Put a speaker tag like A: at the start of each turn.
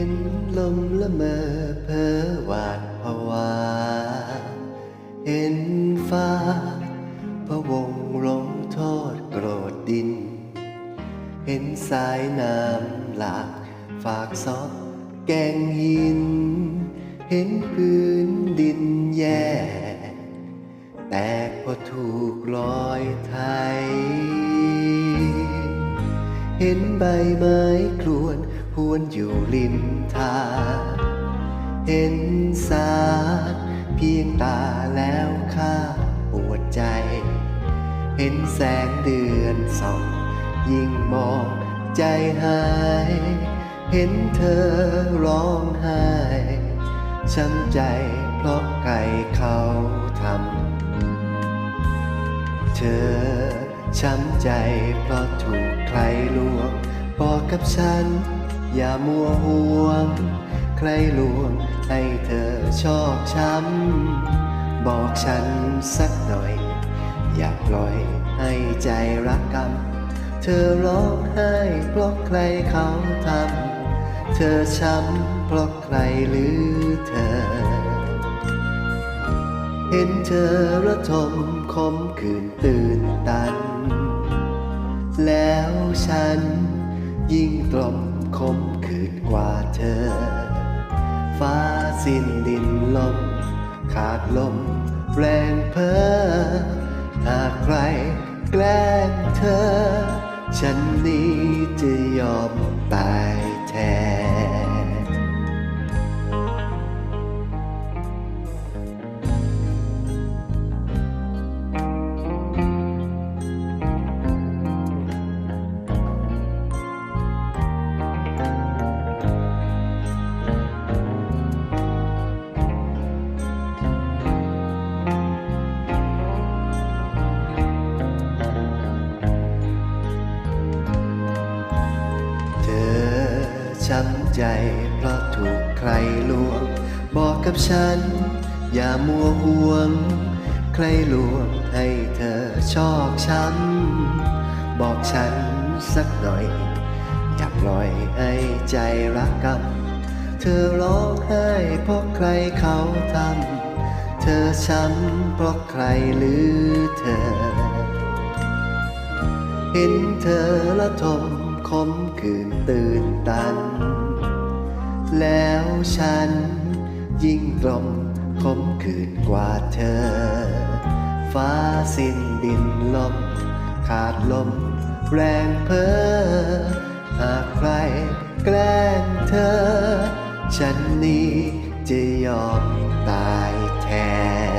A: ห็นลมละเมอเพ้อหวาดผวา เห็นฟ้าพระวงลงโทษโกรธดิน เห็นสายน้ำหลากฝากซอกแกงหิน เห็นพื้นดินแย่ แตกเพราะถูกลอยไทย เห็นใบไม้ครวน หวนอยู่ริมทางเห็นสาดเพียงตาแล้วข้าปวดใจ เห็นแสงเดือนส่อง ยิ่งมองใจหาย เห็นเธอร้องไห้ช้ำใจเพราะใครเขาทำเธอช้ำใจเพราะถูกใครลวงบอกกับฉัน อย่ามัวห่วง ใครลวงให้เธอชอกช้ำ บอกฉันสักหน่อย อย่าปล่อยให้ใจรักกรรม เธอร้องไห้เพราะใครเขาทำ เธอช้ำเพราะใครหรือเธอ เห็นเธอระทมคมคืนตื่นตัน แล้วฉันยิ่งกล่อม สิ้นดินลม ขาดลม แรงเพ้อหากใครแกล้งเธอ ฉันนี้จะยอมตายแทน ช้ำใจ เพราะถูกใครลวง บอกกับฉัน อย่ามัวห่วง ใครลวงให้เธอชอกช้ำบอกฉันสักหน่อย อย่าปล่อยให้ใจรักกรรมเธอร้องไห้เพราะใครเขาทำเธอช้ำเพราะใครหรือเธอ เห็นเธอละทม คมคืนตื่นตัน แล้วฉันยิ่งกลมคมคืนกว่าเธอ ฟ้าสิ้นดินลม ขาดลม แรงเพ้อหากใครแกล้งเธอ ฉันนี้จะยอมตายแทน